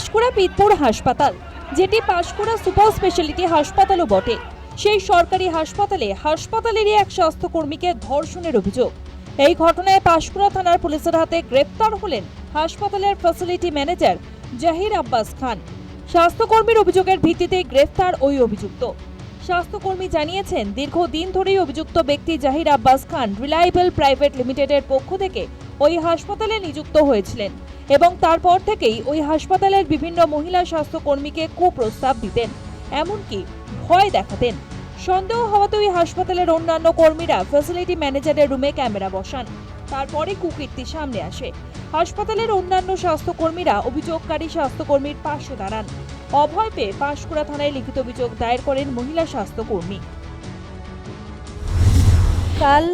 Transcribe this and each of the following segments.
পাঁশকুড়া পিতপুর হাসপাতাল, যেটি Panskura super speciality হাসপাতালও বটে। সেই সরকারি হাসপাতালে হাসপাতালেরই এক স্বাস্থ্যকর্মীকে ধর্ষণের অভিযোগ। এই ঘটনায় পাঁশকুড়া থানার পুলিশের হাতে গ্রেপ্তার হলেন হাসপাতালের ফ্যাসিলিটি ম্যানেজার জাহির আব্বাস খান। স্বাস্থ্যকর্মীর অভিযোগের ভিত্তিতে গ্রেফতার ওই অভিযুক্ত। স্বাস্থ্যকর্মী জানিয়েছেন, দীর্ঘদিন ধরেই অভিযুক্ত ব্যক্তি জাহির আব্বাস খান রিলায়েবল প্রাইভেট লিমিটেডের পক্ষ থেকে ওই হাসপাতালে নিযুক্ত হয়েছিলেন এবং তারপর থেকেই ওই হাসপাতালের বিভিন্ন মহিলা স্বাস্থ্যকর্মীকে কুপ্রস্তাব দিতেন, এমনকি ভয় দেখাতেন। সন্দেহ হওয়াতে ওই হাসপাতালের অন্যান্য কর্মীরা ফ্যাসিলিটি ম্যানেজারের রুমে ক্যামেরা বসান। তারপরে কুকীর্তি সামনে আসে। হাসপাতালের অন্যান্য স্বাস্থ্যকর্মীরা অভিযোগকারী স্বাস্থ্যকর্মীর পাশে দাঁড়ান। অভয় পেয়ে পাঁশকুড়া থানায় লিখিত অভিযোগ দায়ের করেন মহিলা স্বাস্থ্যকর্মী। কাল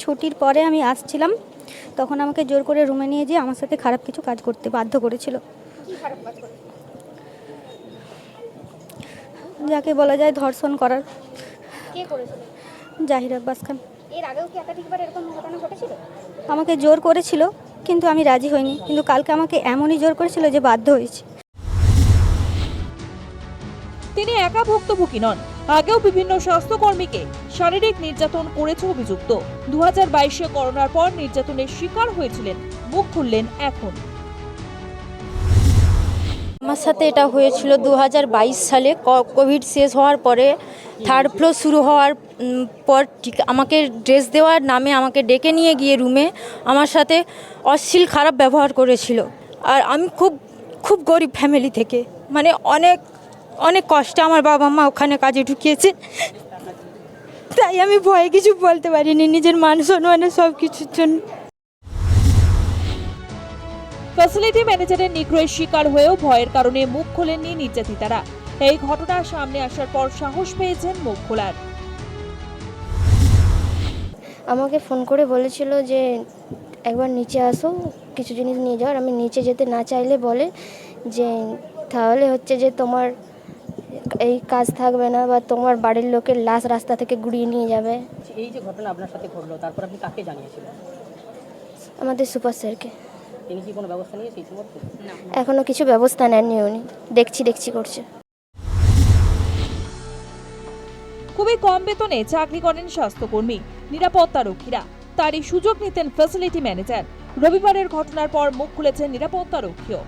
ছুটির পরে আমি আসছিলাম। তখন আমাকে জোর করে রুমে নিয়ে যেয়ে আমার সাথে খারাপ কিছু কাজ করতে বাধ্য করেছিল। যাকে বলা যায় ধর্ষণ করার। জাহির আব্বাস খান। এর আগেও কি একাধিকবার এরকম ঘটনা ঘটেছিল? আমাকে জোর করেছিল কিন্তু আমি রাজি হইনি। কিন্তু কালকে আমাকে এমনই জোর করেছিল যে বাধ্য হয়েছি। তিনি একা ভুক্তভোগী নন। আগেও বিভিন্ন স্বাস্থ্যকর্মীকে শারীরিক নির্যাতন করেছে অভিযুক্ত। দু হাজার বাইশে করোনার পর নির্যাতনের শিকার হয়েছিলেন, মুখ খুললেন এখন। আমার সাথে এটা হয়েছিল দু হাজার বাইশ সালে। কোভিড শেষ হওয়ার পরে থার্ড ফ্লোর শুরু হওয়ার পর ঠিক আমাকে ড্রেস দেওয়ার নামে আমাকে ডেকে নিয়ে গিয়ে রুমে আমার সাথে অশ্লীল খারাপ ব্যবহার করেছিল। আর আমি খুব খুব গরিব ফ্যামিলি থেকে। মানে অনেক অনেক কষ্টে আমার বাবা মা ওখানে কাজে ঢুকিয়েছে তাই আমি ভয়ে কিছু বলতে পারিনি নিজের মান সম্মানে সব কিছুর জন্য ফ্যাসিলিটি ম্যানেজারের নিগ্রহের শিকার হয়েও ভয়ের কারণে মুখ খোলেননি নির্যাতিতারা। এই ঘটনা সামনে আসার পর সাহস পেয়েছেন মুখ খোলার। আমাকে ফোন করে বলেছিল যে একবার নিচে আসো কিছু জিনিস নিয়ে যাওয়ার। আমি নিচে যেতে না চাইলে বলে যে তাহলে হচ্ছে যে তোমার এই কাজ থাকবে না বা তোমার বাড়ির লোকের লাশ রাস্তা থেকে গুড়িয়ে নিয়ে যাবে। এই যে ঘটনা আপনার সাথে ঘটলো তারপর আপনি কাকে জানিয়েছিলেন? আমাদের সুপার স্যারকে। তিনি কি কোনো ব্যবস্থা নিয়েছে এখনও কিছু ব্যবস্থা নেননি উনি। দেখছি দেখছি করছে। খুবই কম বেতনে চাকরি করেন স্বাস্থ্যকর্মী নিরাপত্তা রক্ষীরা। তারই সুযোগ নিতেন ফ্যাসিলিটি ম্যানেজার রবিবারের ঘটনার পর মুখ খুলেছেন নিরাপত্তা রক্ষীও।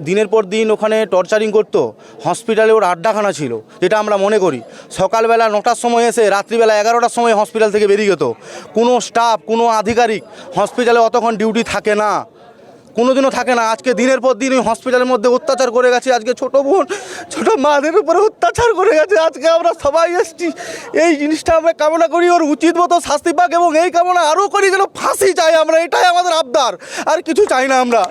দিনের পর দিন ওখানে টর্চারিং করতো। হসপিটালে ওর আড্ডাখানা ছিল, যেটা আমরা মনে করি। সকালবেলা নটার সময় এসে রাত্রিবেলা এগারোটার সময় হসপিটাল থেকে বেরিয়ে যেত। কোনো স্টাফ, কোনো আধিকারিক হসপিটালে অতক্ষণ ডিউটি থাকে না। কোনো দিনও থাকে না। আজকে দিনের পর দিন ওই হসপিটালের মধ্যে অত্যাচার করে গেছে। আজকে ছোট বোন, ছোট মাদের উপরে অত্যাচার করে গেছে। আজকে আমরা সবাই এসছি। এই জিনিসটা আমরা কামনা করি। ওর উচিত মতো শাস্তি পাক এবং এই কামনা আরও করি যেন ফাঁসি চাই আমরা। এটাই আমাদের আবদার। আর কিছু চাই না আমরা।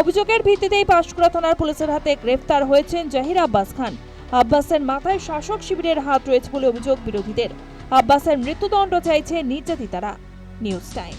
অভিযোগের ভিত্তিতেই পাঁশকুড়া থানার পুলিশের হাতে গ্রেফতার হয়েছেন জাহির আব্বাস খান। আব্বাসের মাথায় শাসক শিবিরের হাত রয়েছে বলে অভিযোগ বিরোধীদের। আব্বাসের মৃত্যুদণ্ড চাইছে নির্যাতিতারা। News time.